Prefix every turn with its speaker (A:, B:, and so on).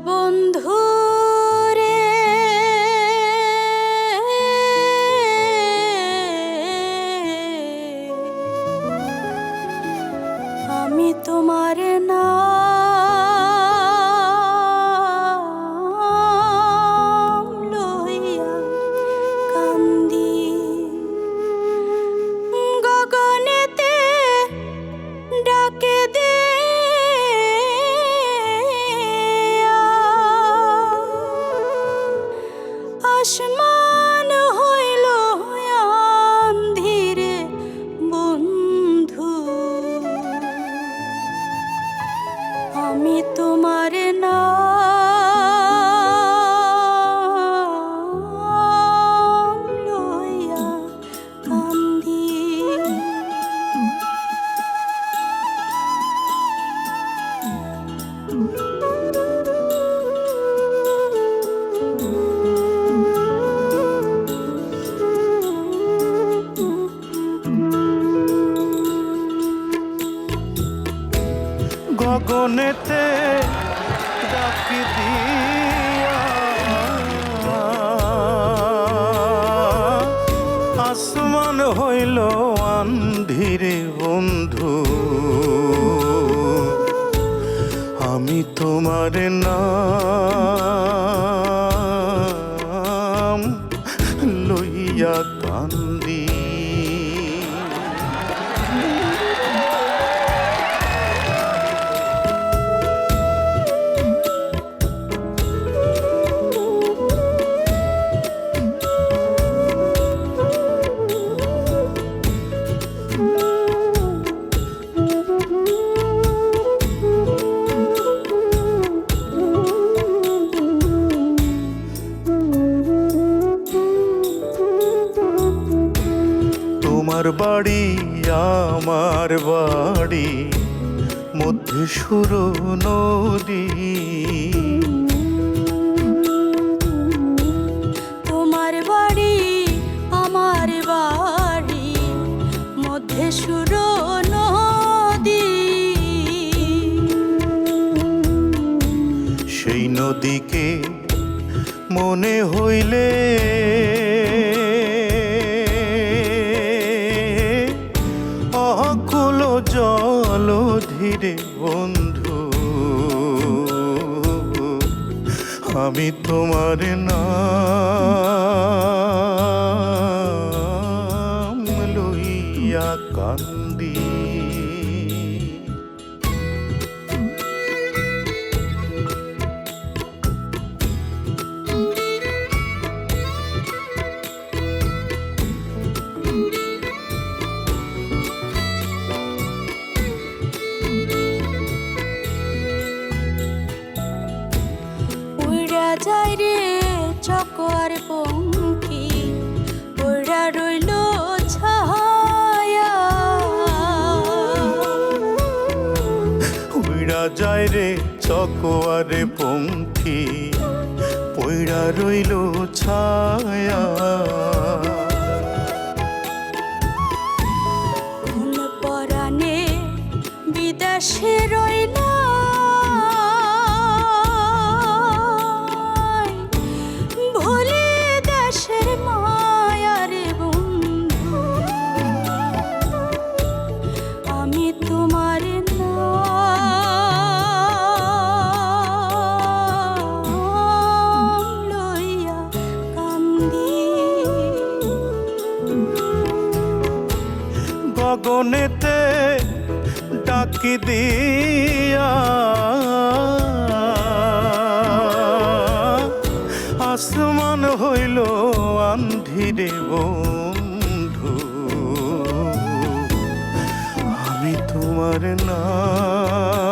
A: বন্ধুরে আমি তোমার আমি
B: গগনেতে ডাকি দিয়া। আসমান হইল আন্ধিরে বন্ধু। আমি তোমার নাম বাড়ি আমার বাড়ি মধ্যে সুর নদী।
A: তোমার বাড়ি আমার বাড়ি মধ্যে সুর নদী।
B: সেই নদীকে মনে হইলে বন্ধু আমি তোমার না লইয়া কান্দি।
A: যায় রে চকর পঙ্কি ওরা রইল ছায়া।
B: উইড়া যায় রে চকোয়ারে পঙ্খী। রইল ছায়া। গগনেতে ডাকি দিয়া। আসমান হইল আন্ধিরে বন্ধু। আমি তোমার নাম